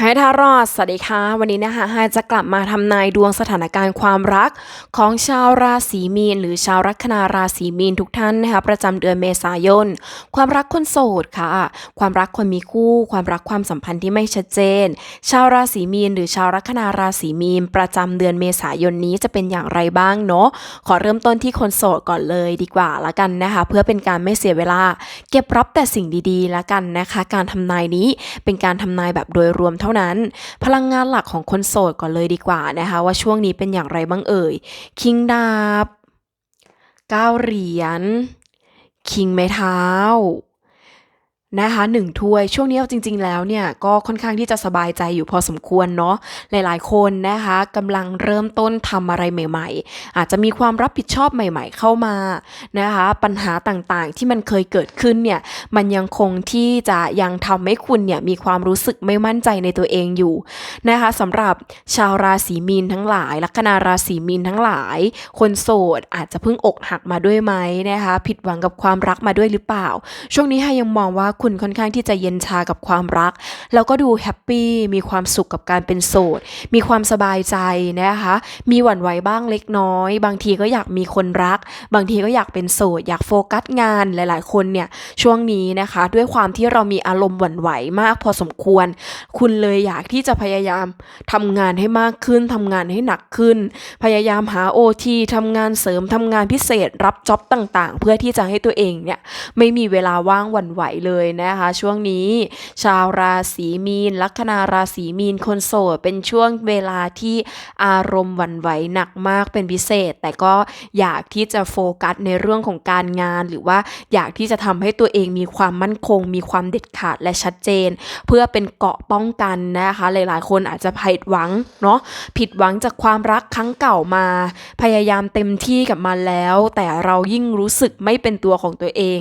ไฮทารอดสวัสดีค่ะ วันนี้นะคะไฮจะกลับมาทำนายดวงสถานการณ์ความรักของชาวราศีมีน หรือชาวลัคนาราศีมีนทุกท่านนะคะประจำเดือนเมษายน ความรักคนโสดค่ะ ความรักคนมีคู่ ความรักความสัมพันธ์ที่ไม่ชัดเจน ชาวราศีมีน หรือชาวลัคนาราศีมีน ประจำเดือนเมษายนนี้จะเป็นอย่างไรบ้างเนาะขอเริ่มต้นที่คนโสดก่อนเลยดีกว่าละกันนะคะ เพื่อเป็นการไม่เสียเวลา เก็บรับแต่สิ่งดีๆละกันนะคะ การทำนายนี้เป็นการทำนายแบบโดยรวมเท่านั้น พลังงานหลักของคนโสดก่อนเลยดีกว่านะคะ ว่าช่วงนี้เป็นอย่างไรบ้างเอ่ยคิงดาบเก้าเหรียญคิงไม้เท้า นะคะหนึ่งถ้วยช่วงนี้จริง ๆ แล้วเนี่ยก็ค่อนข้างที่จะสบายใจอยู่พอสมควรเนาะหลายๆ คนนะคะกำลังเริ่มต้นทำอะไรใหม่ ๆ อาจจะมีความรับผิดชอบใหม่ ๆ เข้ามานะคะปัญหาต่างๆที่มันเคยเกิดขึ้นเนี่ยมันยังคงที่จะยังทำให้คุณเนี่ยมีความรู้สึกไม่มั่นใจในตัวเองอยู่นะคะสำหรับชาวราศีมีนทั้งหลาย ลัคนาราศีมีนทั้งหลาย คนโสดอาจจะเพิ่งอกหักมาด้วยไหมนะคะผิดหวังกับความรักมาด้วยหรือเปล่า ช่วงนี้ไฮยังมองว่าคุณค่อนข้างที่จะเย็นชากับความรัก แล้วก็ดูแฮปปี้มีความสุขกับการเป็นโสด มีความสบายใจนะคะ มีหวั่นไหวบ้างเล็กน้อย บางทีก็อยากมีคนรัก บางทีก็อยากเป็นโสด อยากโฟกัสงานหลาย ๆ คนเนี่ยช่วงนี้นะคะ ด้วยความที่เรามีอารมณ์หวั่นไหวมากพอสมควร คุณเลยอยากที่จะพยายามทำงานให้มากขึ้นทำงานให้หนักขึ้น พยายามหาโอทีทำงานเสริมทำงานพิเศษรับจ็อบต่าง ๆ เพื่อที่จะให้ตัวเองเนี่ยไม่มีเวลาว่างหวั่นไหวเลยนะคะช่วงนี้ ชาวราศีมีน ลัคนาราศีมีนคนโสดเป็นช่วงเวลาที่อารมณ์หวั่นไหวหนักมากเป็นพิเศษ แต่ก็อยากที่จะโฟกัสในเรื่องของการงาน หรือว่าอยากที่จะทำให้ตัวเองมีความมั่นคง มีความเด็ดขาดและชัดเจน เพื่อเป็นเกาะป้องกันนะคะ หลายๆ คนอาจจะผิดหวังเนาะผิดหวังจากความรักครั้งเก่ามา พยายามเต็มที่กับมันแล้ว แต่เรายิ่งรู้สึกไม่เป็นตัวของตัวเอง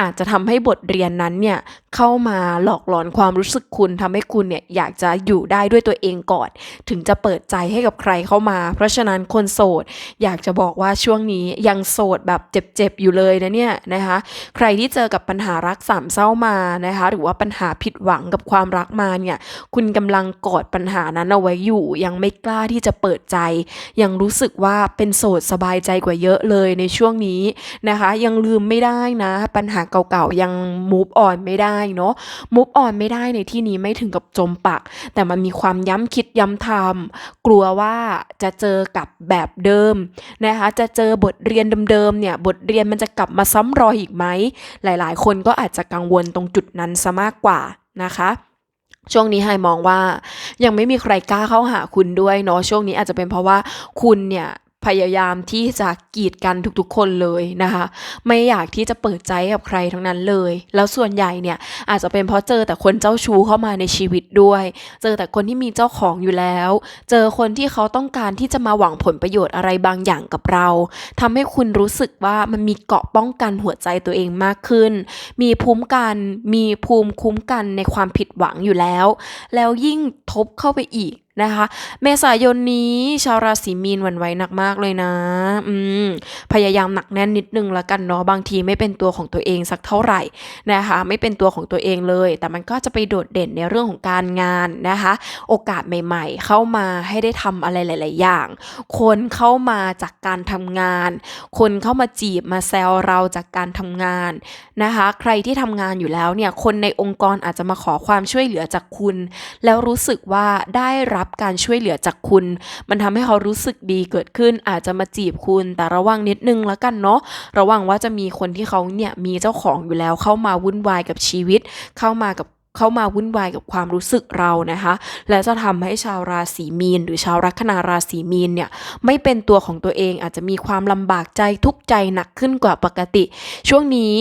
อาจจะทำให้บทเรียนนั้นเนี่ยเข้ามาหลอกหลอนความรู้สึกคุณทำให้คุณเนี่ยอยากจะอยู่ได้ด้วยตัวเองก่อน ถึงจะเปิดใจให้กับใครเข้ามา เพราะฉะนั้นคนโสด อยากจะบอกว่าช่วงนี้ยังโสดแบบเจ็บๆอยู่เลยนะเนี่ยนะคะใครที่เจอกับปัญหารักสามเศร้ามานะคะหรือว่าปัญหาผิดหวังกับความรักมาเนี่ยคุณกำลังกอดปัญหานั้นเอาไว้อยู่ ยังไม่กล้าที่จะเปิดใจ ยังรู้สึกว่าเป็นโสดสบายใจกว่าเยอะเลยในช่วงนี้นะคะ ยังลืมไม่ได้นะ ปัญหาเก่าๆยังมูฟออน on ไม่ได้เนาะ move on ไม่ได้ในที่นี้ไม่ถึงกับจมปัก แต่มันมีความย้ำคิดย้ำทำกลัวว่าจะเจอกับแบบเดิมนะคะจะเจอบทเรียนเดิมๆเนี่ยบทเรียนมันจะกลับมาซ้ำรอยอีกไหมหลายๆ คนก็อาจจะกังวลตรงจุดนั้นซะมากกว่านะคะช่วงนี้ไฮมองว่ายังไม่มีใครกล้าเข้าหาคุณด้วยเนาะช่วงนี้อาจจะเป็นเพราะว่าคุณเนี่ย พยายามที่จะกีดกันทุกๆ คนเลยนะคะ ไม่อยากที่จะเปิดใจกับใครทั้งนั้นเลย แล้วส่วนใหญ่เนี่ยอาจจะเป็นเพราะเจอแต่คนเจ้าชู้เข้ามาในชีวิตด้วย เจอแต่คนที่มีเจ้าของอยู่แล้ว เจอคนที่เขาต้องการที่จะมาหวังผลประโยชน์อะไรบางอย่างกับเราทำให้คุณรู้สึกว่ามันมีเกาะป้องกันหัวใจตัวเองมากขึ้น มีภูมิกันมีภูมิคุ้มกันในความผิดหวังอยู่แล้ว แล้วยิ่งทบเข้าไปอีก นะคะ เมษายนนี้ชาวราศีมีนหวั่นไหวหนักมากเลยนะ อืม พยายามหนักแน่นนิดนึงละกันเนาะ บางทีไม่เป็นตัวของตัวเองสักเท่าไหร่นะคะ ไม่เป็นตัวของตัวเองเลย แต่มันก็จะไปโดดเด่นในเรื่องของการงานนะคะ โอกาสใหม่ๆ เข้ามาให้ได้ทำอะไรหลาย ๆ อย่าง คนเข้ามาจากการทำงาน คนเข้ามาจีบมาแซวเราจากการทำงานนะคะ ใครที่ทำงานอยู่แล้วเนี่ย คนในองค์กรอาจจะมาขอความช่วยเหลือจากคุณ แล้วรู้สึกว่าได้รับการช่วยเหลือจากคุณ มันทำให้เขารู้สึกดีเกิดขึ้นอาจจะมาจีบคุณ แต่ระวังนิดนึงแล้วกันเนาะระวังว่าจะมีคนที่เขาเนี่ยมีเจ้าของอยู่แล้วเข้ามาวุ่นวายกับชีวิต เข้ามากับ เข้ามาวุ่นวายกับความรู้สึกเรานะคะ และจะทำให้ชาวราศีมีน หรือชาวลัคนาราศีมีนเนี่ยไม่เป็นตัวของตัวเองอาจจะมีความลำบากใจทุกข์ใจหนักขึ้นกว่าปกติ ช่วงนี้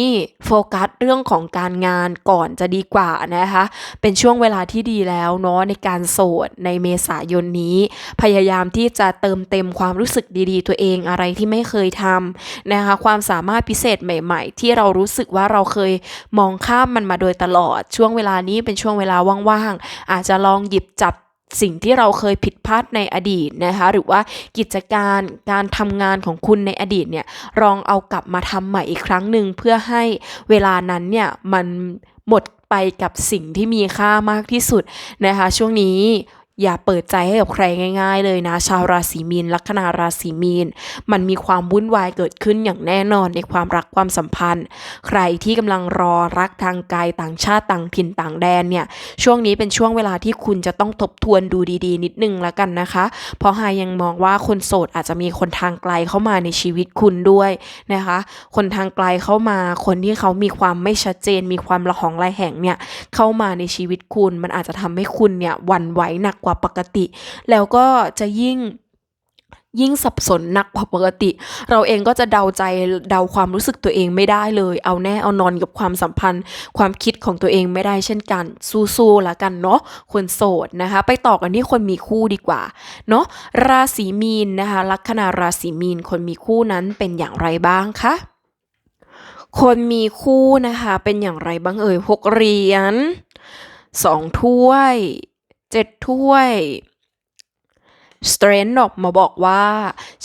โฟกัสเรื่องของการงานก่อนจะดีกว่านะคะ เป็นช่วงเวลาที่ดีแล้วเนาะในการโสดในเมษายนนี้ พยายามที่จะเติมเต็มความรู้สึกดีๆ ตัวเองอะไรที่ไม่เคยทำนะคะ ความสามารถพิเศษใหม่ ๆ ที่เรารู้สึกว่าเราเคยมองข้ามมันมาโดยตลอดช่วงเวลานี้เป็นช่วงเวลาว่างๆ อาจจะลองหยิบจับสิ่งที่เราเคยผิดพลาดในอดีตนะคะ หรือว่ากิจการการทำงานของคุณในอดีตเนี่ยลองเอากลับมาทำใหม่อีกครั้งหนึ่งเพื่อให้เวลานั้นเนี่ยมันหมดไปกับสิ่งที่มีค่ามากที่สุดนะคะ ช่วงนี้ อย่าเปิดใจให้กับใครง่าย ๆ เลยนะ ชาวราศีมีนลัคนาราศีมีน มันมีความวุ่นวายเกิดขึ้นอย่างแน่นอนในความรักความสัมพันธ์ ใครที่กำลังรอรักทางไกลต่างชาติต่างถิ่นต่างแดนเนี่ยช่วงนี้เป็นช่วงเวลาที่คุณจะต้องทบทวนดูดีๆ นิดนึงแล้วกันนะคะ เพราะไฮยังมองว่าคนโสดอาจจะมีคนทางไกลเข้ามาในชีวิตคุณด้วยนะคะ คนทางไกลเข้ามาคนที่เขามีความไม่ชัดเจน มีความระหองระแหงเนี่ยเข้ามาในชีวิตคุณ มันอาจจะทำให้คุณเนี่ยวันไหวหนักว่าปกติ แล้วก็จะยิ่งยิ่งสับสนหนักกว่าปกติ เราเองก็จะเดาใจเดาความรู้สึกตัวเองไม่ได้เลย เอาแน่เอานอนกับความสัมพันธ์ ความคิดของตัวเองไม่ได้เช่นกัน สู้ๆละกันเนาะคนโสดนะคะ ไปต่อกันที่คนมีคู่ดีกว่าเนาะราศีมีนนะคะลัคนาราศีมีนคนมีคู่นั้นเป็นอย่างไรบ้างคะคนมีคู่นะคะเป็นอย่างไรบ้างเอ่ยหกเหรียญสองถ้วย เจ็ดถ้วย สเตรนออกมาบอกว่า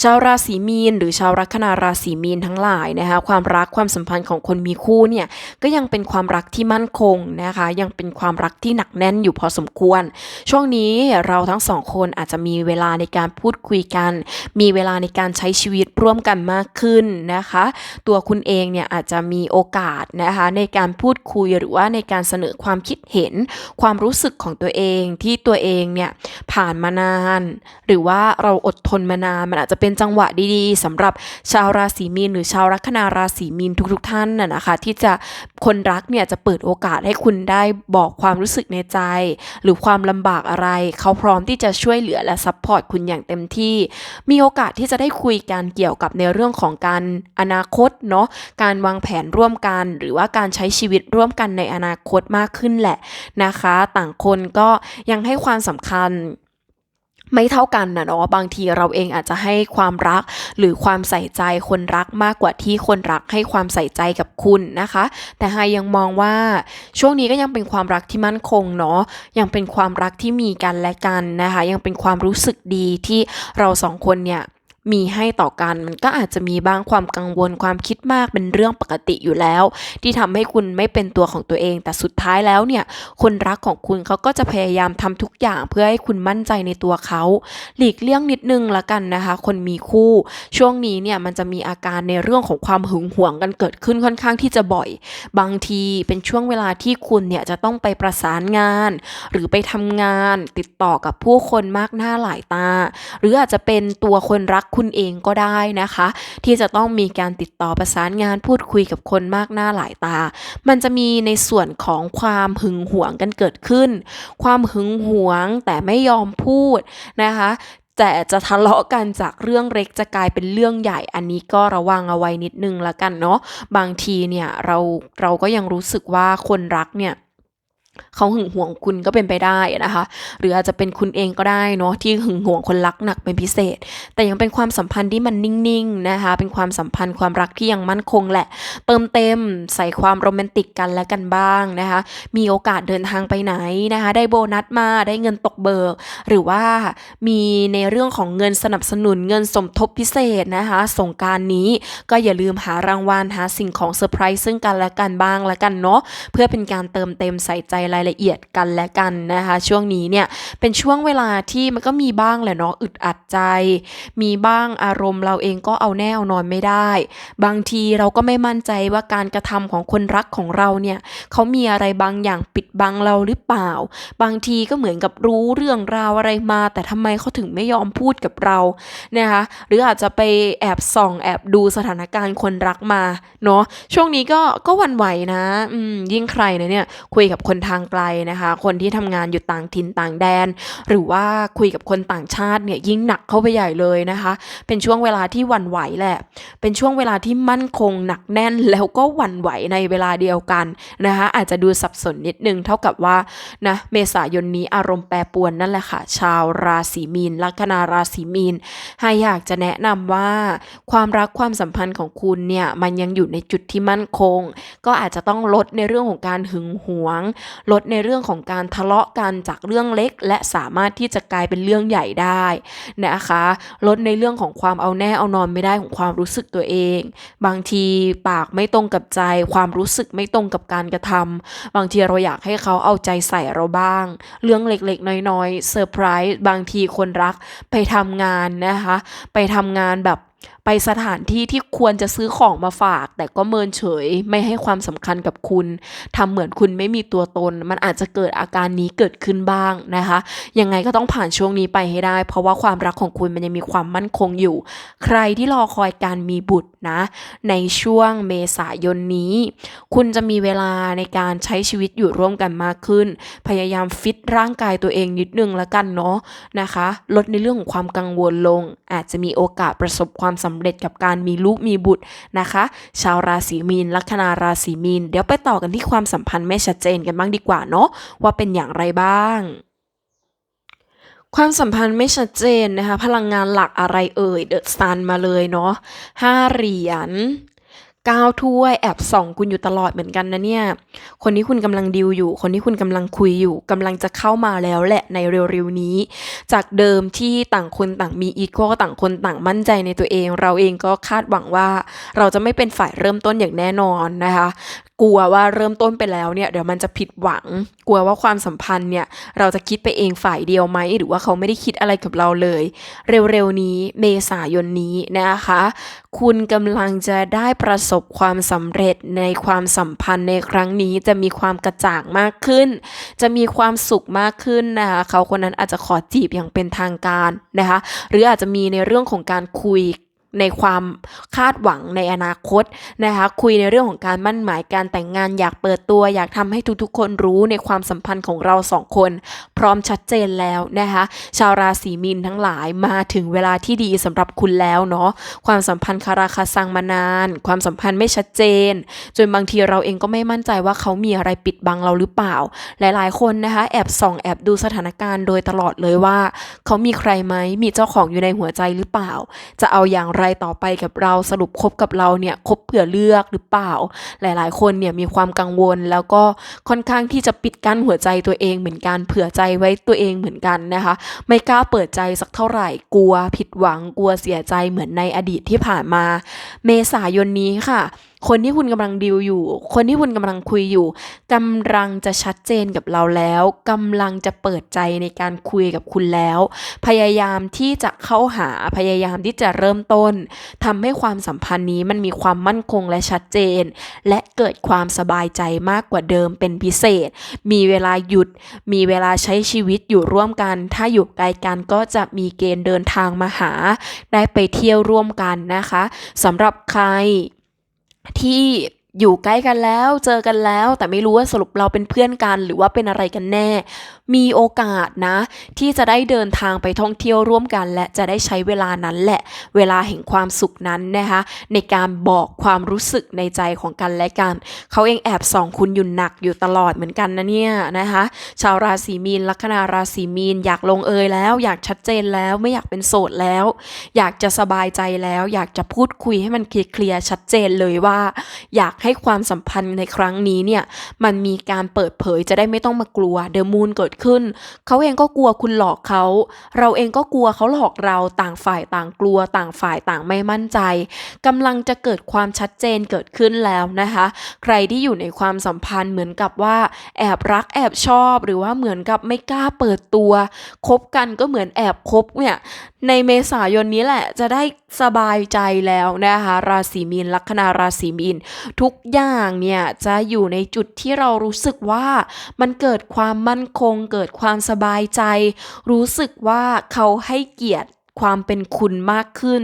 ชาวราศีมีน หรือชาวลัคนาราศีมีนทั้งหลายนะคะความรักความสัมพันธ์ของคนมีคู่เนี่ยก็ยังเป็นความรักที่มั่นคงนะคะยังเป็นความรักที่หนักแน่นอยู่พอสมควร ช่วงนี้เราทั้งสองคนอาจจะมีเวลาในการพูดคุยกัน มีเวลาในการใช้ชีวิตร่วมกันมากขึ้นนะคะ ตัวคุณเองเนี่ยอาจจะมีโอกาสนะคะในการพูดคุยหรือว่าในการเสนอความคิดเห็น ความรู้สึกของตัวเองที่ตัวเองเนี่ยผ่านมานานหรือว่าเราอดทนมานานมันอาจจะเป็นจังหวะดีๆสำหรับชาวราศีมีนหรือชาวลัคนาราศีมีนทุก ๆ ท่านน่ะนะคะ ที่จะคนรักเนี่ยจะเปิดโอกาสให้คุณได้บอกความรู้สึกในใจ หรือความลำบากอะไร เขาพร้อมที่จะช่วยเหลือและซัพพอร์ตคุณอย่างเต็มที่ มีโอกาสที่จะได้คุยกันเกี่ยวกับในเรื่องของการอนาคตเนาะการวางแผนร่วมกัน หรือว่าการใช้ชีวิตร่วมกันในอนาคตมากขึ้นแหละนะคะ ต่างคนก็ยังให้ความสำคัญ ไม่เท่ากันนะเนาะบางทีเราเองอาจจะให้ความรัก หรือความใส่ใจคนรักมากกว่าที่คนรักให้ความใส่ใจกับคุณนะคะ แต่ไฮยังมองว่าช่วงนี้ก็ยังเป็นความรักที่มั่นคงเนาะยังเป็นความรักที่มีกันและกันนะคะ ยังเป็นความรู้สึกดีที่เราสองคนเนี่ย มีให้ต่อกันมันก็อาจจะมีบ้างความกังวลความคิดมากเป็นเรื่องปกติอยู่แล้ว ที่ทำให้คุณไม่เป็นตัวของตัวเอง แต่สุดท้ายแล้วเนี่ยคนรักของคุณเขาก็จะพยายามทำทุกอย่างเพื่อให้คุณมั่นใจในตัวเขาหลีกเลี่ยงนิดนึงละกันนะคะ คนมีคู่ ช่วงนี้เนี่ยมันจะมีอาการในเรื่องของความหึงหวงกันเกิดขึ้นค่อนข้างที่จะบ่อย บางทีเป็นช่วงเวลาที่คุณเนี่ยจะต้องไปประสานงาน หรือไปทำงานติดต่อกับผู้คนมากหน้าหลายตา หรืออาจจะเป็นตัวคนรักคุณเองก็ได้นะคะ ที่จะต้องมีการติดต่อประสานงานพูดคุยกับคนมากหน้าหลายตา มันจะมีในส่วนของความหึงหวงกันเกิดขึ้น ความหึงหวงแต่ไม่ยอมพูดนะคะแต่จะทะเลาะกันจากเรื่องเล็กจะกลายเป็นเรื่องใหญ่ อันนี้ก็ระวังเอาไว้นิดนึงละกันเนาะบางทีเนี่ยเราเราก็ยังรู้สึกว่าคนรักเนี่ย เขาหึงหวงคุณก็เป็นไปได้นะคะ หรืออาจจะเป็นคุณเองก็ได้เนาะที่หึงหวงคนรักหนักเป็นพิเศษ แต่ยังเป็นความสัมพันธ์ที่มันนิ่งๆนะคะ เป็นความสัมพันธ์ความรักที่ยังมั่นคงแหละ เติมเต็มใส่ความโรแมนติกกันและกันบ้างนะคะ มีโอกาสเดินทางไปไหนนะคะ ได้โบนัสมาได้เงินตกเบิก หรือว่ามีในเรื่องของเงินสนับสนุนเงินสมทบพิเศษนะคะสงการนี้ก็อย่าลืมหารางวัลหาสิ่งของเซอร์ไพรส์ซึ่งกันและกันบ้างละกันเนาะเพื่อเป็นการเติมเต็มใส่ใจรายละเอียดกันและกันนะคะ ช่วงนี้เนี่ยเป็นช่วงเวลาที่มันก็มีบ้างแหละเนาะอึดอัดใจ มีบ้างอารมณ์เราเองก็เอาแน่เอานอนไม่ได้ บางทีเราก็ไม่มั่นใจว่าการกระทำของคนรักของเราเนี่ยเขามีอะไรบางอย่างปิดบังเราหรือเปล่า บางทีก็เหมือนกับรู้เรื่องราวอะไรมา แต่ทำไมเขาถึงไม่ยอมพูดกับเรานะคะหรืออาจจะไปแอบส่องแอบดูสถานการณ์คนรักมาเนาะช่วงนี้ก็ก็วันไหวนะ อืมยิ่งใครนะเนี่ยคุยกับคนทางไกลนะคะ คนที่ทำงานอยู่ต่างถิ่นต่างแดน หรือว่าคุยกับคนต่างชาติเนี่ยยิ่งหนักเข้าไปใหญ่เลยนะคะ เป็นช่วงเวลาที่หวั่นไหวแหละ เป็นช่วงเวลาที่มั่นคงหนักแน่นแล้วก็หวั่นไหวในเวลาเดียวกันนะคะ อาจจะดูสับสนนิดนึงเท่ากับว่านะเมษายนนี้อารมณ์แปรปรวนนั่นแหละค่ะ ชาวราศีมีน ลัคนาราศีมีนให้อยากจะแนะนำว่าความรักความสัมพันธ์ของคุณเนี่ยมันยังอยู่ในจุดที่มั่นคง ก็อาจจะต้องลดในเรื่องของการหึงหวงลดในเรื่องของการทะเลาะกันจากเรื่องเล็ก และสามารถที่จะกลายเป็นเรื่องใหญ่ได้นะคะ ลดในเรื่องของความเอาแน่เอานอนไม่ได้ของความรู้สึกตัวเอง บางทีปากไม่ตรงกับใจ ความรู้สึกไม่ตรงกับการกระทำบางทีเราอยากให้เขาเอาใจใส่เราบ้าง เรื่องเล็กๆ น้อยๆเซอร์ไพรส์บางทีคนรักไปทำงานนะคะ ไปทำงานแบบ ไปสถานที่ที่ควรจะซื้อของมาฝาก แต่ก็เมินเฉย ไม่ให้ความสำคัญกับคุณ ทำเหมือนคุณไม่มีตัวตน มันอาจจะเกิดอาการนี้เกิดขึ้นบ้างนะคะ ยังไงก็ต้องผ่านช่วงนี้ไปให้ได้ เพราะว่าความรักของคุณมันยังมีความมั่นคงอยู่ ใครที่รอคอยการมีบุตรนะ ในช่วงเมษายนนี้ คุณจะมีเวลาในการใช้ชีวิตอยู่ร่วมกันมากขึ้น พยายามฟิตร่างกายตัวเองนิดนึงล้วกันเนาะนะคะ ลดในเรื่องของความกังวลลง อาจจะมีโอกาสประสบความสำเร็จกับการมีลูกมีบุตรนะคะ ชาวราศีมีน ลัคนาราศีมีน เดี๋ยวไปต่อกันที่ความสัมพันธ์ไม่ชัดเจนกันบ้างดีกว่าเนาะว่าเป็นอย่างไรบ้างความสัมพันธ์ไม่ชัดเจนนะคะ พลังงานหลักอะไรเอ่ย เดอะซันมาเลยเนาะห้าเหรียญ ก้าวถ้วยแอบส่องคุณอยู่ตลอดเหมือนกันนะเนี่ย คนที่คุณกำลังดิวอยู่ คนที่คุณกำลังคุยอยู่กำลังจะเข้ามาแล้วแหละในเร็วๆนี้ จากเดิมที่ต่างคนต่างมีอีโก้ต่างคนต่างมั่นใจในตัวเอง เราเองก็คาดหวังว่า เราจะไม่เป็นฝ่ายเริ่มต้นอย่างแน่นอนนะคะ กลัวว่าเริ่มต้นไปแล้วเนี่ยเดี๋ยวมันจะผิดหวัง กลัวว่าความสัมพันธ์เนี่ยเราจะคิดไปเองฝ่ายเดียวไหมหรือว่าเขาไม่ได้คิดอะไรกับเราเลย เร็วๆนี้เมษายนนี้นะคะ คุณกำลังจะได้ประสบความสำเร็จในความสัมพันธ์ในครั้งนี้จะมีความกระจ่างมากขึ้น จะมีความสุขมากขึ้นนะคะเขาคนนั้นอาจจะขอจีบอย่างเป็นทางการนะคะ หรืออาจจะมีในเรื่องของการคุย ในความคาดหวังในอนาคตนะคะคุยในเรื่องของการมั่นหมายการแต่งงานอยากเปิดตัว อยากทำให้ทุกๆ คนรู้ในความสัมพันธ์ของเราสองคน พร้อมชัดเจนแล้วนะคะชาวราศีมีนทั้งหลายมาถึงเวลาที่ดีสำหรับคุณแล้วเนาะความสัมพันธ์คาราคาซังมานาน ความสัมพันธ์ไม่ชัดเจน จนบางทีเราเองก็ไม่มั่นใจว่าเขามีอะไรปิดบังเราหรือเปล่า หลายๆ คนนะคะแอบส่องแอบดูสถานการณ์โดยตลอดเลยว่า เขามีใครไหมมีเจ้าของอยู่ในหัวใจหรือเปล่า จะเอาอย่างไรไรต่อไปกับเราสรุปคบกับเราเนี่ยคบเผื่อเลือกหรือเปล่า หลาย ๆ คนเนี่ยมีความกังวลแล้วก็ค่อนข้างที่จะปิดกั้นหัวใจตัวเองเหมือนกันเผื่อใจไว้ตัวเองเหมือนกันนะคะ ไม่กล้าเปิดใจสักเท่าไหร่กลัวผิดหวังกลัวเสียใจเหมือนในอดีตที่ผ่านมา เมษายนนี้ค่ะ คนที่คุณกำลังดิวอยู่ คนที่คุณกำลังคุยอยู่กำลังจะชัดเจนกับเราแล้วกำลังจะเปิดใจในการคุยกับคุณแล้ว พยายามที่จะเข้าหาพยายามที่จะเริ่มต้นทำให้ความสัมพันธ์นี้มันมีความมั่นคงและชัดเจน และเกิดความสบายใจมากกว่าเดิมเป็นพิเศษ มีเวลาหยุด มีเวลาใช้ชีวิตอยู่ร่วมกัน ถ้าอยู่ไกลกันก็จะมีเกณฑ์เดินทางมาหา ได้ไปเที่ยวร่วมกันนะคะสำหรับใคร ที่อยู่ใกล้กันแล้วเจอกันแล้ว แต่ไม่รู้ว่าสรุปเราเป็นเพื่อนกัน หรือว่าเป็นอะไรกันแน่ มีโอกาสนะ ที่จะได้เดินทางไปท่องเที่ยวร่วมกัน และจะได้ใช้เวลานั้นแหละ เวลาแห่งความสุขนั้นนะคะ ในการบอกความรู้สึกในใจของกันและกัน เขาเองแอบส่องคุณอยู่หนักอยู่ตลอดเหมือนกันนะเนี่ยนะคะ ชาวราศีมีนลัคนาราศีมีนอยากลงเอยแล้ว อยากชัดเจนแล้วไม่อยากเป็นโสดแล้ว อยากจะสบายใจแล้ว อยากจะพูดคุยให้มันเคลียร์ชัดเจนเลยว่า อยากให้ความสัมพันธ์ในครั้งนี้เนี่ยมันมีการเปิดเผยจะได้ไม่ต้องมากลัวเดอะมูนเกิดขึ้น เขาเองก็กลัวคุณหลอกเขา เราเองก็กลัวเขาหลอกเราต่างฝ่ายต่างกลัว ต่างฝ่ายต่างไม่มั่นใจกำลังจะเกิดความชัดเจนเกิดขึ้นแล้วนะคะ ใครที่อยู่ในความสัมพันธ์เหมือนกับว่า แอบรักแอบชอบ หรือว่าเหมือนกับไม่กล้าเปิดตัวคบกันก็เหมือนแอบคบเนี่ย ในเมษายนนี้แหละจะได้สบายใจแล้วนะคะ ราศีมีนลัคนาราศีมีนทุกอย่างเนี่ยจะอยู่ในจุดที่เรารู้สึกว่ามันเกิดความมั่นคง เกิดความสบายใจ รู้สึกว่าเขาให้เกียรติ ความเป็นคุณมากขึ้น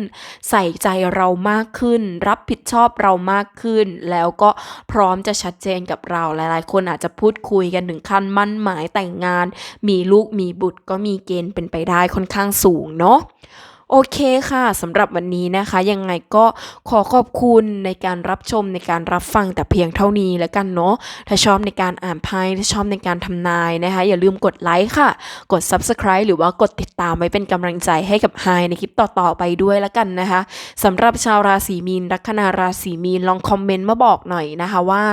ใส่ใจเรามากขึ้น รับผิดชอบเรามากขึ้น แล้วก็พร้อมจะชัดเจนกับเราหลาย ๆ คนอาจจะพูดคุยกันถึงขั้นมั่นหมายแต่งงาน มีลูกมีบุตรก็มีเกณฑ์เป็นไปได้ค่อนข้างสูงเนาะ โอเคค่ะสำหรับวันนี้นะคะ ยังไงก็ขอขอบคุณในการรับชมในการรับฟังแต่เพียงเท่านี้แล้วกันเนาะถ้าชอบในการอ่านไพ่ถ้าชอบในการทำนายนะคะ อย่าลืมกดไลค์ค่ะ กด Subscribe หรือว่ากดติดตามไว้เป็นกำลังใจให้กับไฮในคลิปต่อๆไปด้วยแล้วกันนะคะสำหรับชาวราศีมีนลัคนาราศีมีนลองคอมเมนต์มาบอกหน่อยนะคะว่า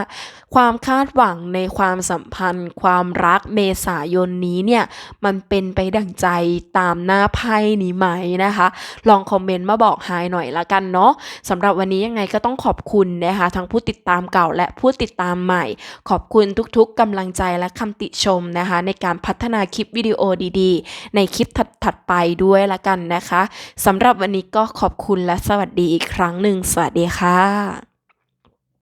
ความคาดหวังในความสัมพันธ์ ความรักเมษายนนี้เนี่ยมันเป็นไปดั่งใจตามหน้าไพ่นี้ไหมนะคะลองคอมเมนต์มาบอกไฮหน่อยละกันเนาะสำหรับวันนี้ยังไงก็ต้องขอบคุณนะคะทั้งผู้ติดตามเก่าและผู้ติดตามใหม่ ขอบคุณทุกๆกำลังใจและคำติชมนะคะ ในการพัฒนาคลิปวิดีโอดีๆ ในคลิปถัดๆไปด้วยละกันนะคะสำหรับวันนี้ก็ขอบคุณและสวัสดีอีกครั้งหนึ่งสวัสดีค่ะ